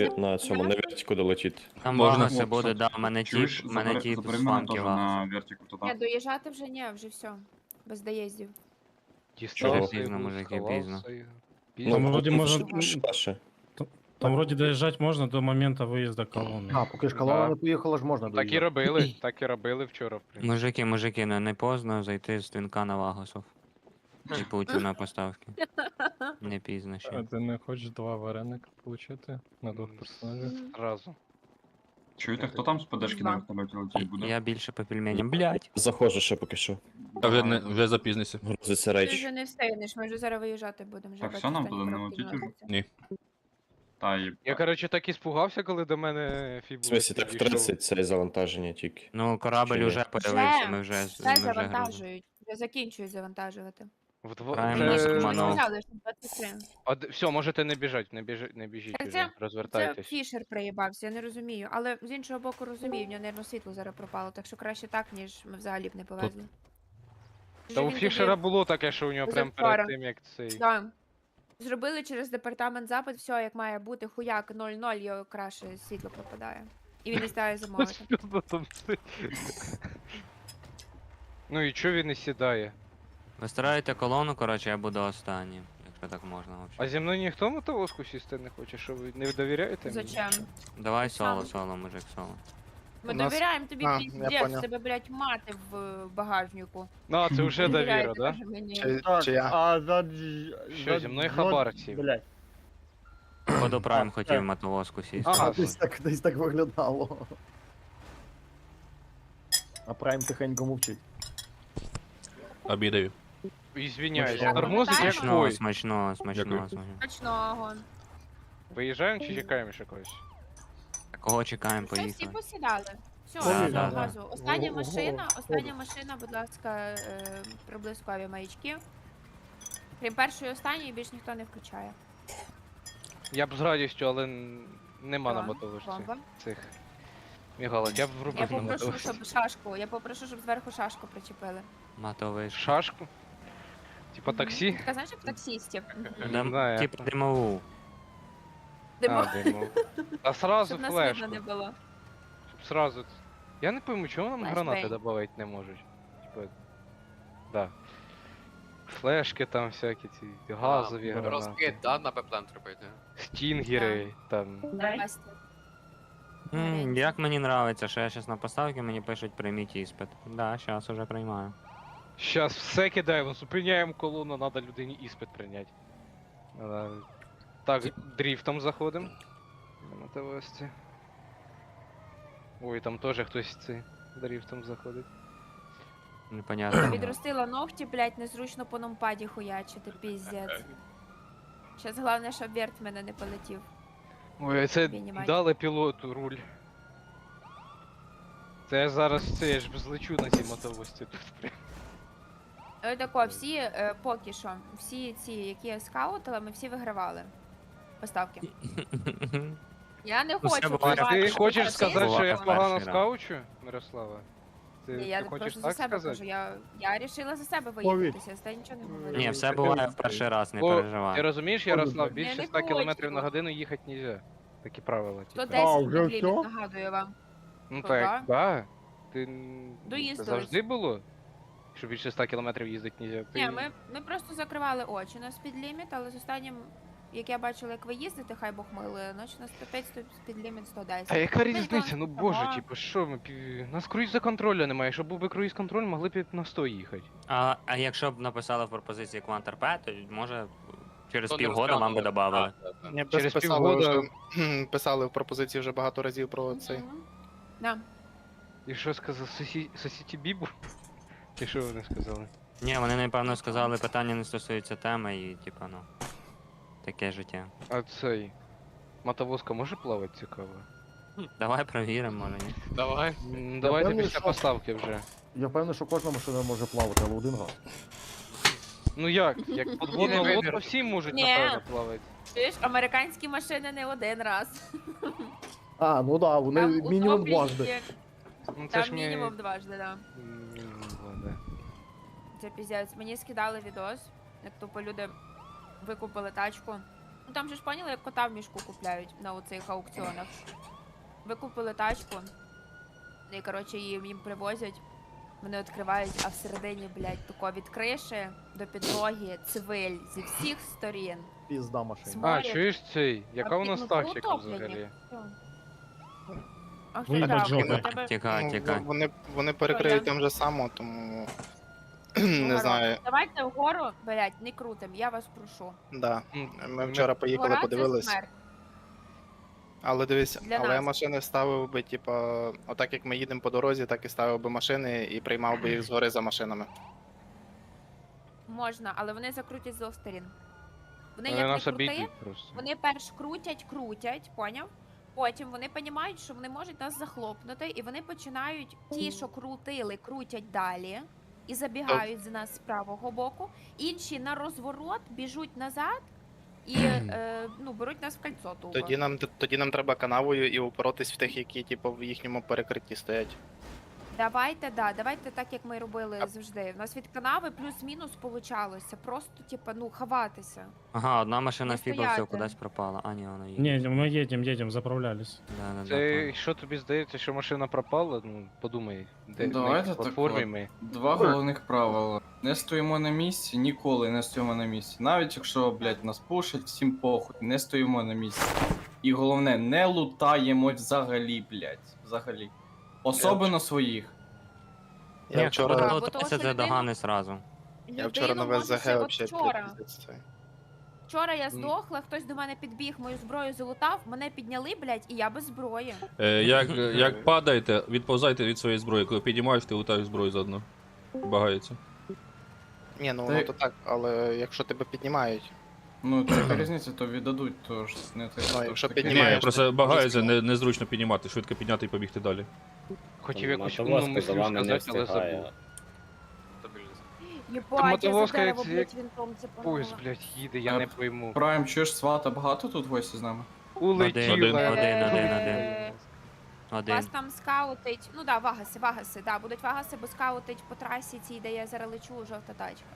на цьому на вертику долетіти. Там Можна. все буде, да, в мене Чуєш, тіп, в мене забери, тіп забери мене теж на вертику туди. Ні, доїжджати вже ні, вже все. Без доїздів. Чого? Пізно, мужики, пізно. Ну, вроді тут може- Там вроді доїжджати можна до моменту виїзду колони. А, поки ж колона Да. не поїхала ж можна Так і доїхати. робили, так і робили вчора, в принципі. Мужики, мужики, не, не поздно зайти з твінка на Вагосов. І путю на поставки. Не пізно А ще. ти не хочеш два вареника отримати на двох персонажів? Зразу. Чуєте, хто там з ПДшки на вертольоті летить буде? Я більше по пельменям. Блять. Заходжу ще поки що. Я вже, не, вже запізнився. Грузиться Ти рейдж. вже не встигнеш, ми вже зараз виїжджати будемо. Вже Так, все, нам останні туди не вже? знаходяться. Ні. Та і... Я, коротше, так і спугався, коли до мене. В смысле, так в 30 це завантаження тільки. Ну, корабль Чи ні? уже появився, ми вже, Все ми вже завантажують. Вже закінчують завантажувати. Вдво... Правильно, Вже- нас Ми обманув. сказали, що 23. А, все, можете не біжать, не біжіть, не біжіть Так уже, це- Це розвертайтесь. Фішер приїбався, я не розумію. Але з іншого боку розумію, в нього, нервно світло зараз пропало, так що краще так, ніж ми взагалі б не повезли. Та у Фішера тоді- було таке, що у нього прям перед тим, як цей. Да. Зробили через департамент запит, все як має бути, хуяк 0-0, його краще світло пропадає. І він не стає замовити. Це. Ну і чого він не сідає? Ви стираєте колону, коротше, я буду останнім, якщо так можна А взагалі. зі мною ніхто мотовозку сісти не хоче, що ви не довіряєте мені? Зачем? Давай соло, соло, мужик, соло. Ми У нас- довіряємо тобі А, я піздець, тебе, блядь, мати в е, багажнику. Ну, а це вже довіра, Довіряєте, да? каже мені. Чи, Так, чи я? а за... Що, зі мною хабар сів? Походу Прайм Так, хотів так. мотовозку сісти. Ага, Десь так, десь так виглядало. А Прайм тихенько мовчить. Обідаю. Так, тормозить як пам'ятаємо? Смачного, смачного, Дякую. смачного. Виїжджаємо чи чекаємо ще когось? А Кого чекаємо, Все, всі поїхали. посідали. Все, Да, да, одразу. Остання Ого, машина, остання машина, будь ласка, е, проблискові маячки. Крім першої і останньої, більш ніхто не включає. Я б з радістю, але н- нема на Так, мотовозці бомба. цих мігалок. Я б Я врубив на попрошу, щоб шашку, я попрошу, щоб зверху шашку причепили. Мотовий. Шашку? Типа таксі? Така, знаєш, як таксістів. Дам, знаю. типа димову. Димо, А, диму. А сразу щоб нас видно флешку. не було. Щоб сразу. Я не пойму, чому нам Флешбей. гранати добавити не можуть. Типа. Да. Флешки там всякі ці газові гранати. Розкид, да, на пеплен робити. Стінгери, там. Напасти. М, Як мені нравиться, що я зараз на поставці мені пишуть прийміть іспит. Да, зараз уже приймаю. Щас все кидаємо, зупиняємо колону, треба людині іспит прийняти. Надо- Так, дріфтом заходимо. На мотовозці. Ой, там теж хтось цей дріфтом заходить. Непонятно. Відростила ногті, блядь, незручно по номпаді хуячити, піздець. Щас головне, щоб верт в мене не полетів. Ой, а це Піднімай. дали пілоту руль. Це я зараз це я ж злечу на цій мотовозці тут. прям. Ось тако, всі е, поки що, всі ці, які я скаутила, ми всі вигравали. Поставки. Я не Ну, все хочу буває. вбивати, Ти щоб хочеш сказати, що я погано раз. скаучу, Мирослава? Ти, Ні, ти я хочеш просто за так себе сказати? кажу, я, я рішила за себе виїхатися, я стаю нічого не говорю. Ні, все буває в перший раз, не Бо, Ти переживай. розумієш, Ярослав, більше не 100 км хочу. на годину їхати нельзя. Такі правила. типу. 110 А, вже ліміт, всьо? нагадую вам. Ну то так, да. Ти н- Доїздились. завжди було? Що більше 100 км їздити нельзя. Ти... Ні, ми, ми просто закривали очі на спідліміт, але з останнім, як я бачила, як ви їздите, хай Бог милує, ночі на 105 спідліміт 110. А яка різниця? Ну боже, типу, що ми. У нас круїза контролю немає. Щоб був би круїз контроль, могли б і на 100 їхати. А, а якщо б написали в пропозиції Quantar P, то може через півгода вам би додавали. Так. Через писали півгода- вже, писали в пропозиції вже багато разів про цей. Да. І що сказав Сосі... Сосіті Бібу? І що вони сказали? Ні, вони напевно сказали, питання не стосується теми і типа, ну. Таке життя. А цей. Мотовозка може плавати цікаво? Давай провіримо, може ні. Давай. М, Давайте певний, після що- поставки вже. Я впевнений, що кожна машина може плавати, але один раз. Ну як? Як подводна вибір. лодка, всі можуть Ні. напевно плавати. Чуєш, американські машини не один раз. А, ну да, вони Там мінімум утоплюють дважди. є. Ну це Там ж мені... мінімум дважди, да. Це піздець. Мені скидали відос, як тупо люди викупили тачку Ну там же ж поняли, як кота в мішку купляють на оцих аукціонах. Ви купили тачку, і коротше їм, їм привозять. Вони відкривають, а всередині, блядь, тако від криші до підлоги цивиль зі всіх сторін. Пізда машина. А, чуєш цей? Яка у нас ну, тактика взагалі? А Виїбать так, тебе- Тікай, Ну, тікай. Вони, вони перекриють там же само, тому. Вгору. Не знаю. Давайте вгору, блядь, не крутим, я вас прошу. Да. Ми вчора поїхали, Гора це подивились. смерть. Але дивись, Для але я нас. машини ставив би, типа, отак як ми їдемо по дорозі, так і ставив би машини і приймав би їх згори за машинами. Можна, але вони закрутять з двох сторін. Вони Вони як не нас крути, обійдуть просто. вони перш крутять, крутять, поняв? Потім вони розуміють, що вони можуть нас захлопнути, і вони починають ті, що крутили, крутять далі і забігають з нас з правого боку. Інші на розворот біжуть назад і е, ну, беруть нас в кольцо. Тоді нам тоді нам треба канавою і упоротись в тих, які типу, в їхньому перекритті стоять. Давайте, да, давайте так, як ми робили А- завжди. У нас від канави плюс-мінус получалося. Просто, типа, ну, ховатися. Ага, одна машина Не фіба все стояти. кудись пропала. А, ні, вона їде. Не, мы едем, едем, заправлялись. Да, да, да, Це понял. що тобі здається, що машина пропала? Ну, подумай, де Давайте на якій так платформі от. ми. Два головних правила. Не стоїмо на місці, ніколи не стоїмо на місці. Навіть якщо, блядь, нас пушать, всім похуй, не стоїмо на місці. І головне, не лутаємо взагалі, блядь. Взагалі. Особливо своїх. Я Ні, вчора, хто бо того, це що за людину- догани сразу. я вчора на Людину от вообще вчора. пиздець. Вчора я здохла, хтось до мене підбіг, мою зброю залутав, мене підняли, блядь, і я без зброї. Е, як, як падаєте, відповзайте від своєї зброї. Коли підіймаєш, ти лутаєш зброю заодно. Багається. Ні, ну воно то так, але якщо тебе піднімають, Ну, це яка різниця, то віддадуть, то ж не так. Ну, якщо піднімаєш, Ні, просто багається, не, незручно піднімати, швидко підняти і побігти далі. Хотів якусь умну мислю сказати, але забув. Єбать, я мотовозка, за дерево, як- блядь, вінтом цепанула. Поїзд, блядь, їде, я не пойму. Прайм, чуєш свата багато тут гості з нами? Улетіла. Один, один, один, е, Один. Вас там скаутить, ну да, вагаси, вагаси, да, будуть вагаси, бо скаутить по трасі цій, де я зараз лечу, жовта тачка.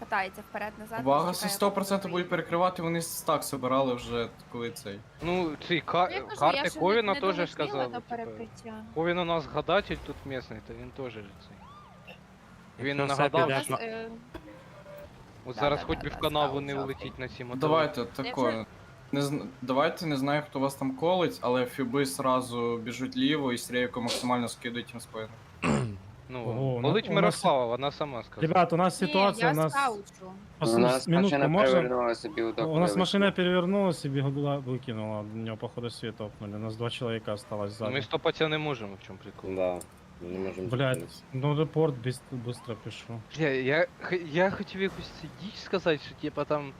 Катається вперед-назад. Вагаси чекає, 100% будуть перекривати, вони стак собирали вже коли цей. Ну, ці Я кажу, я карти ще Ковіна не теж долетіла сказали. до перекриття. Ковін у нас гадатель тут місний, то він теж цей. Він Якщо все нагадав, піде Нас, по- е, от Да, зараз да, хоч да, би в да, канаву скаут не улетіть на ці мотори. Давайте тако. Не зн... Давайте не знаю, хто вас там колить, але фіби сразу біжуть ліво і стрейку максимально скидують їм спину. Ну, Ого, болить ну, у нас- Мирослава, вона сама сказала. Ребят, у нас ні, ситуация, я у нас... скаучу. Пос- минутку, можно? У нас машина перевернулась и бегла выкинула. У него, походу, свет опнули. У нас два человека осталось Ну, Ми сзади. стопатися не можемо, в чому прикол. Да. Не можемо. Блядь, ну репорт быс- быстро пишу. Бля, я, х- я хотів якусь цю діч сказати, що типа там,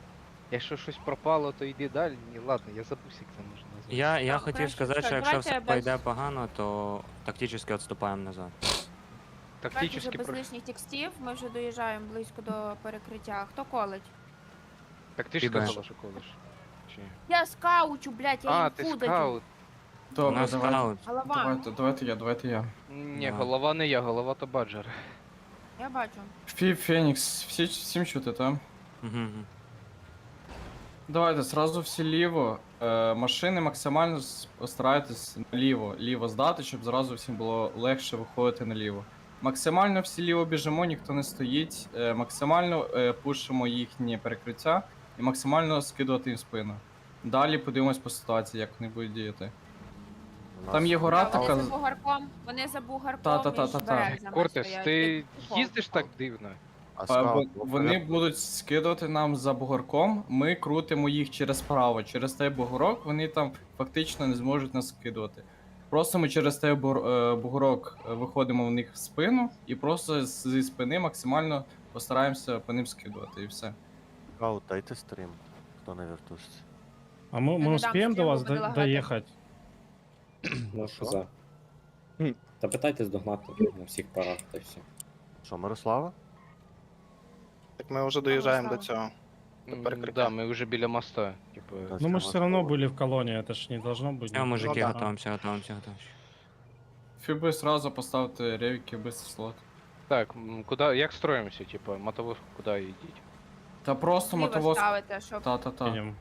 якщо щось пропало, то йди далі. Ні, ладно, я забув, як це можна назвати. Я, я Так, хотів хорошо, сказати, все, що якщо давайте все без- пойде погано, то тактично відступаємо назад. Давайте вже без про... лишніх текстів, ми вже доїжджаємо близько до перекриття. Хто колить? Так ти ж сказала, що колиш. Чи ні? Я скаучу, блядь, я А, їм ти скаут. Добре, нас давайте. скаут. Голова, Давайте, давайте я, давайте я. Ні, Да. голова не я, голова то баджер. я бачу. Фі, Фенікс, всі, всім чути? Угу, угу. Давайте сразу всі ліво. Е, машини максимально с- постарайтесь наліво, ліво здати, щоб зразу всім було легше виходити наліво. Максимально всі ліво біжимо, ніхто не стоїть. Е, максимально е, пушимо їхні перекриття і максимально скидувати їм спину. Далі подивимось по ситуації, як вони будуть діяти. Там є гора Да, вони така. за бугарком, вони за бугарком Та-та-та-та-та. між березами Кортес, стоять, ти типу. їздиш так дивно? А, бо- вони будуть скидувати нам за бугорком, ми крутимо їх через право. Через той бугорок вони там фактично не зможуть нас скидувати. Просто ми через бур- е, бугорок е, виходимо в них в спину і просто зі спини максимально постараємося по ним скидувати і все. Каут, дайте стрім, хто на вертушці. А мы, мы не успеем до стрелу, вас до- лагати. доехать? Ну що за? Та питайтесь догнати на всіх парах та все. Що, Мирослава? так ми вже доїжджаємо до Мирослава. цього. М, перекриття. Да, ми вже біля моста. Типу, Да. Ну мы же все равно были в колонии, это ж не должно быть. Все, мужики, да. готуємося, готуємося, готуємося. Фіби сразу поставте ревіки без слот. так, м, куди, як строїмося, типу, мотовозку куди йдіть? Та просто Зліва мотовоз. ставите, щоб Та-та-та. Едем.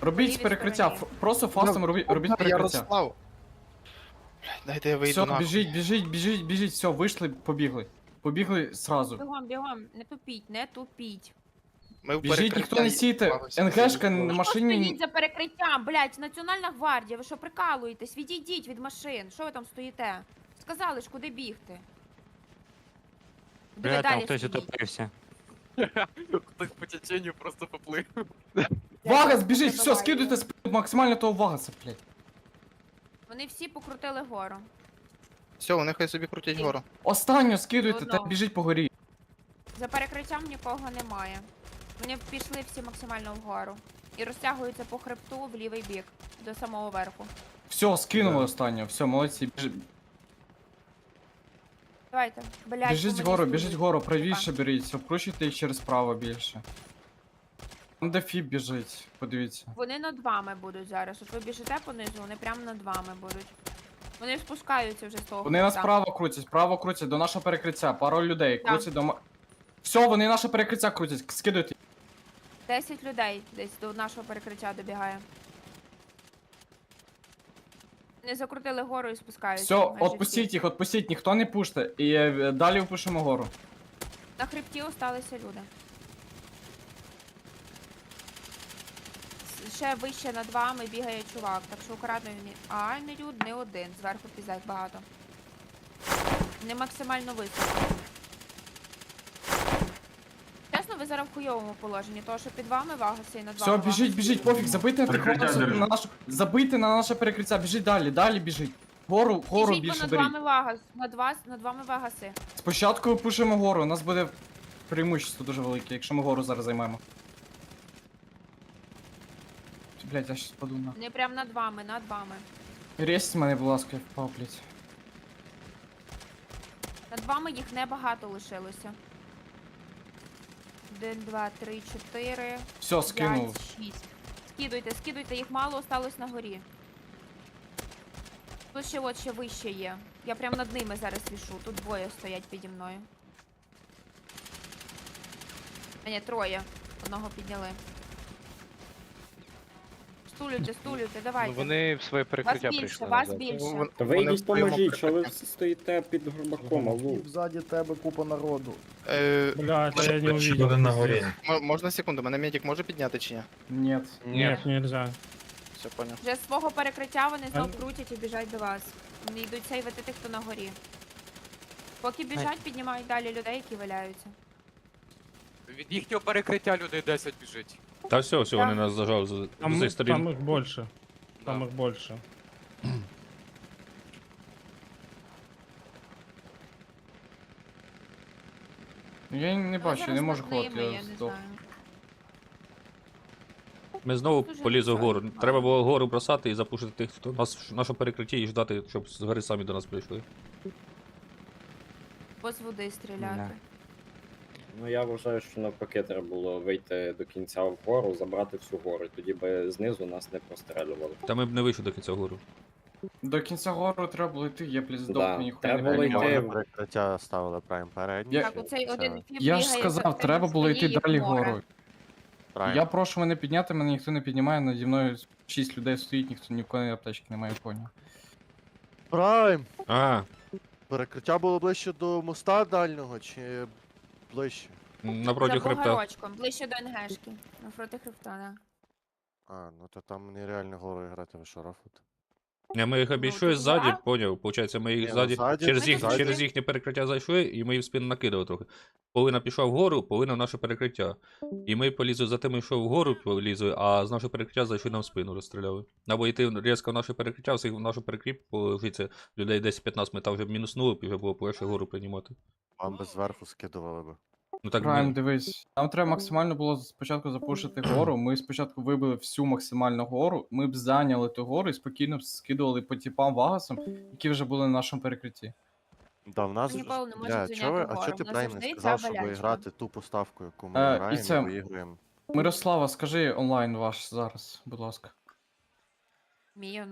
Робіть лівій перекриття, стороні. ф- просто фастом робіть, робіть перекриття. Ярослав. Блядь, Дайте я вийду Все, нахуй. біжіть, біжіть, біжіть, біжіть, все, вийшли, побігли. Побігли сразу. Бігом, бігом, не тупіть, не тупіть. Ми в Біжіть, ніхто не сійте. НГшка на машині. стоїть за перекриттям, блядь, Національна гвардія, ви що прикалуєтесь? Відійдіть від машин, що ви там стоїте? Сказали ж, куди бігти. Бля, там далі хтось стоїть. утопився. Хтось по теченню просто поплив. Вагас, біжіть, все, Давай. скидуйте сп- максимально того Вагаса, блядь. Вони всі покрутили гору. Все, вони хай собі крутять гору. Останню скидуйте та Одного. біжіть по горі. За перекриттям нікого немає. Вони пішли всі максимально вгору. І розтягуються по хребту в лівий бік, до самого верху. Все, скинули Да. останню, все, молодці. Біж... Давайте, блядь. Біжіть по мені гору, студуть. біжіть гору, правіше беріть, обкручуйте їх через право більше. Там де фіб біжить, подивіться. Вони над вами будуть зараз. От ви біжите понизу, вони прямо над вами будуть. Вони спускаються вже з того. Вони нас хребта. право крутять, право крутять до нашого перекриття, пару людей, крутять до ма- Все, вони наше перекриття крутять, скидуйте. 10 людей десь до нашого перекриття добігає. Не закрутили гору і спускаються. Все, майже отпустіть всі. їх, отпустіть, ніхто не пуште. І е, далі впишемо гору. На хребті осталися люди. С- Ще вище над вами бігає чувак, так що акуратно він. А, не люд, не один. Зверху пізак багато. Не максимально високо. Чесно, ви зараз в хуйовому положенні, тому що під вами вагаси і над Все, вами біжіть, біжіть, пофіг, забийте Перекриття держи. на наше, забийте на наше перекриття, біжіть далі, далі біжіть. Гору, гору Біжіть, бо більше над беріть. вами вагас, над вас, над вами вагаси. Спочатку пушимо гору, у нас буде преимущество дуже велике, якщо ми гору зараз займемо. Блять, я щас паду на. Не прям над вами, над вами. Рєсть мене, будь ласка, я впав, блять. Над вами їх небагато лишилося. Один, два, три, чотири, Все, скинув. п'ять, шість. Скидуйте, скидуйте, їх мало осталось на горі. Тут ще от ще вище є. Я прям над ними зараз вішу. Тут двоє стоять піді мною. А ні, троє. Одного підняли. Стулюйте, стулюйте, давайте. Ну, Вони в своє перекриття більше, прийшли. вас назад. більше. Та вони вийдіть, в своєму поможіть, що ви всі стоїте під горбаком, алло. І ззаді тебе купа народу. Е, Блядь, я не увидел. на горі. м- можна секунду, мене медик може підняти чи ні? Нет. Нет, нельзя. Все, понял. Вже з свого перекриття вони знов крутять і біжать до вас. Вони йдуть сейвити тих, хто на горі. Поки біжать, піднімають далі людей, які валяються. Від їхнього перекриття людей 10 біжить. Та все, все, вони нас зажали з з цих сторін. там их больше. Там Да. их больше. Я не бачу, я не можу ходити, я здох. Ми знову Дуже полізли вгору. Треба було гору бросати і запушити тих, хто нас наше перекриття і ждати, щоб з гори самі до нас прийшли. Бо з води стріляти. Ну я вважаю, що навпаки треба було вийти до кінця вгору, забрати всю гору, тоді би знизу нас не прострелювали. Та ми б не вийшли до кінця гору. До кінця гору треба було йти, я плюс здох, Да, ніхуя треба не було приймав. йти. Перекриття ставили прайм передній. Я- Так, оцей Це один фіб Я ж сказав, за треба було йти далі горою. Я прошу мене підняти, мене ніхто не піднімає, наді мною 6 людей стоїть, ніхто ні в кого аптечки немає, я поняв. Прайм! А, Перекриття було ближче до моста дальнього чи ближче? напроти хребта. горочком, ближче до НГшки. Навпроти хребта, да. А, ну то там нереально горою грати, ви що, рафут? Ні, ми їх Ну, обійшли тут ззаді, поняв. Получається, ми їх ну, ззаді, ззаді- через, Ми їх, через їхнє перекриття зайшли, і ми їх в спину накидали трохи. Половина пішла вгору, половина в наше перекриття. І ми полізли за тими, що вгору полізли, а з нашого перекриття зайшли нам в спину, розстріляли. Або йти різко в наше перекриття, всіх в наше перекріп положиться людей 10-15, ми там вже мінуснули, і вже було полегше гору приймати. Вам би зверху скидували би. Ну так Прайм, ми... дивись. Нам треба максимально було спочатку запушити гору. Ми спочатку вибили всю максимальну гору, ми б зайняли ту гору і спокійно б скидували по тіпам вагасам, які вже були на нашому перекритті. Да, в нас Ми ніколи не можемо Бля, зайняти чого ви- а чого ти в нас прайм не завжди сказав, щоб болячка. грати ту поставку, яку ми Е, і граємо, це- виіграємо? Мирослава, скажи онлайн ваш зараз, будь ласка. Мій онлайн.